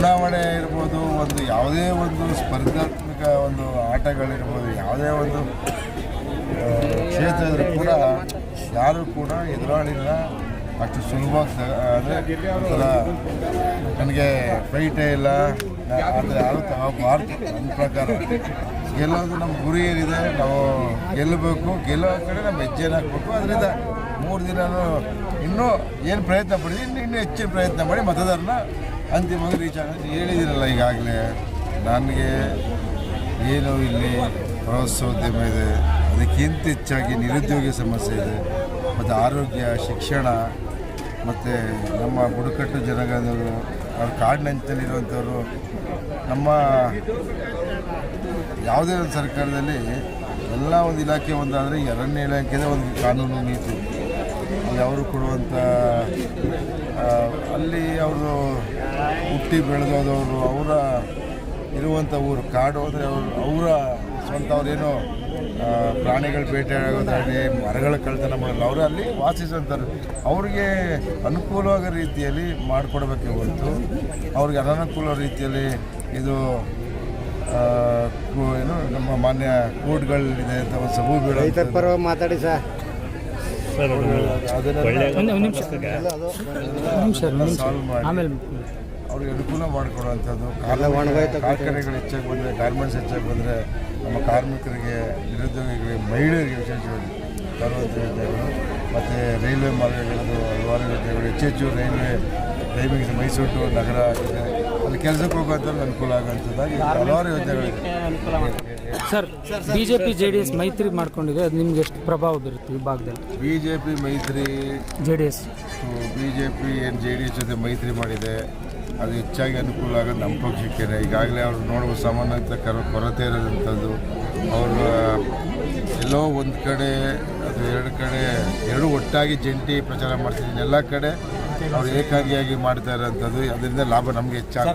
ಚುನಾವಣೆ ಇರ್ಬೋದು, ಒಂದು ಯಾವುದೇ ಒಂದು ಸ್ಪರ್ಧಾತ್ಮಕ ಒಂದು ಆಟಗಳಿರ್ಬೋದು, ಯಾವುದೇ ಒಂದು ಕ್ಷೇತ್ರದಲ್ಲಿ ಕೂಡ ಯಾರು ಕೂಡ ಎದುರಾಳಿನ ಅಷ್ಟು ಸುಲಭವಾಗಿ ಅಂದರೆ ಒಂಥರ ನನಗೆ ಫೈಟೇ ಇಲ್ಲ. ಆದರೆ ಯಾರು ತಗೋಬಾರ್ದು ನನ್ನ ಪ್ರಕಾರ. ಗೆಲ್ಲೋದು ನಮ್ಮ ಗುರಿ ಏನಿದೆ, ನಾವು ಗೆಲ್ಲಬೇಕು. ಗೆಲ್ಲೋ ಕಡೆ ನಮ್ಮ ಹೆಜ್ಜೆನ ಹಾಕಬೇಕು. ಅದರಿಂದ ಮೂರು ದಿನ ಇನ್ನೂ ಏನು ಪ್ರಯತ್ನ ಪಡಿದ್ವಿ ಇನ್ನು, ಇನ್ನೂ ಹೆಚ್ಚಿನ ಪ್ರಯತ್ನ ಮಾಡಿ ಮತದಾರನ ಅಂತಿಮವಾಗಿ ರೀಚ್ ಹೇಳಿದಿರಲ್ಲ ಈಗಾಗಲೇ, ನನಗೆ ಏನು ಇಲ್ಲಿ ಪ್ರವಾಸೋದ್ಯಮ ಇದೆ, ಅದಕ್ಕಿಂತ ಹೆಚ್ಚಾಗಿ ನಿರುದ್ಯೋಗ ಸಮಸ್ಯೆ ಇದೆ, ಮತ್ತು ಆರೋಗ್ಯ, ಶಿಕ್ಷಣ, ಮತ್ತು ನಮ್ಮ ಬುಡಕಟ್ಟು ಜನಗಳವರು ಅವ್ರ ಕಾಡಿನಂಚಿನಲ್ಲಿರುವಂಥವ್ರು, ನಮ್ಮ ಯಾವುದೇ ಒಂದು ಸರ್ಕಾರದಲ್ಲಿ ಎಲ್ಲ ಒಂದು ಇಲಾಖೆ ಒಂದಾದರೆ ಎರಡನೇ ಇಲಾಖೆದೇ ಒಂದು ಕಾನೂನು ನೀತಿ. ಅಲ್ಲಿ ಅವರು ಕೊಡುವಂಥ ಅಲ್ಲಿ ಅವರು ಹುಟ್ಟಿ ಬೆಳೆದವರು ಅವರ ಇರುವಂಥ ಊರು ಕಾಡು ಹೋದರೆ ಅವರು ಅವರ ಸ್ವಂತ ಅವರೇನೋ ಪ್ರಾಣಿಗಳು ಬೇಟೆಯಾಡೋದಾಗಲಿ ಮರಗಳ ಕಳ್ತನ ಮಾಡಲ್ಲ. ಅವರು ಅಲ್ಲಿ ವಾಸಿಸುವಂಥವ್ರು ಅವ್ರಿಗೆ ಅನುಕೂಲವಾದ ರೀತಿಯಲ್ಲಿ ಮಾಡಿಕೊಡ್ಬೇಕೆ ಹೊರತು. ಅವ್ರಿಗೆ ಅನನುಕೂಲ ರೀತಿಯಲ್ಲಿ ಇದು ಏನು ನಮ್ಮ ಮಾನ್ಯ ಕೋರ್ಟ್ಗಳಿದೆ ಅಂತ ಒಂದು ಸಬೂ ಐತೆ ಬೀಳೋ ಮಾತಾಡಿ ಸರ್. ಸಾಲ್ವ್ ಮಾಡಿ ಆಮೇಲೆ ಅವ್ರಿಗೆ ಅನುಕೂಲ ಮಾಡಿಕೊಡುವಂಥದ್ದು ಕಾರ್ಖಾನೆಗಳು ಹೆಚ್ಚಾಗಿ ಬಂದರೆ ಗಾರ್ಮೆಂಟ್ಸ್ ಹೆಚ್ಚಾಗಿ ಬಂದರೆ ನಮ್ಮ ಕಾರ್ಮಿಕರಿಗೆ ನಿರುದ್ಯೋಗಿಗಳಿಗೆ ಮಹಿಳೆಯರಿಗೆ ವಿಶೇಷವಾಗಿ ಬರುವಂಥ ಯೋಜನೆಗಳು ಮತ್ತು ರೈಲ್ವೆ ಮಾರ್ಗಗಳದ್ದು ಹಲವಾರು ಯೋಜನೆಗಳು ಹೆಚ್ಚು ರೈಲ್ವೆ ಟೈಮಿಂಗ್ಸ್ ಮೈಸೂರು ಟು ನಗರ ಆಗಿದೆ ಅಲ್ಲಿ ಕೆಲಸಕ್ಕೆ ಹೋಗುವಂಥದ್ದು ಅನುಕೂಲ ಆಗೋಂಥದ್ದಾಗಿ ಹಲವಾರು ಯೋಜನೆಗಳಿದೆ sir BJP J D S ಮೈತ್ರಿ ಮಾಡ್ಕೊಂಡಿದೆ. ಅದು ನಿಮ್ಗೆ ಎಷ್ಟು ಪ್ರಭಾವ ಬೀರುತ್ತೆ ಈ ಭಾಗದಲ್ಲಿ? ಬಿ ಜೆ ಪಿ ಮೈತ್ರಿ J D S. B J P ಏನು ಜೆ ಡಿ ಎಸ್ ಜೊತೆ ಮೈತ್ರಿ ಮಾಡಿದೆ. ಅದು ಹೆಚ್ಚಾಗಿ ಅನುಕೂಲ ಆಗೋದು ನಮ್ಮ ಪಕ್ಷಕ್ಕೆ ಈಗಾಗಲೇ ಅವ್ರು ನೋಡುವ ಸಾಮಾನ್ಯತೆ ಕರ ಕೊರತೆ ಇರೋದಂಥದ್ದು. ಅವರು ಎಲ್ಲೋ ಒಂದು ಕಡೆ, ಅದು ಎರಡು ಕಡೆ, ಎರಡು ಒಟ್ಟಾಗಿ ಜಂಟಿ ಪ್ರಚಾರ ಮಾಡ್ತಿದ್ದೀನಿ. ಎಲ್ಲ ಕಡೆ ಅವ್ರು ಏಕಾಂಗಿಯಾಗಿ ಮಾಡ್ತಾ ಇರೋಂಥದ್ದು. ಅದರಿಂದ ಲಾಭ ನಮಗೆ ಹೆಚ್ಚಾಗ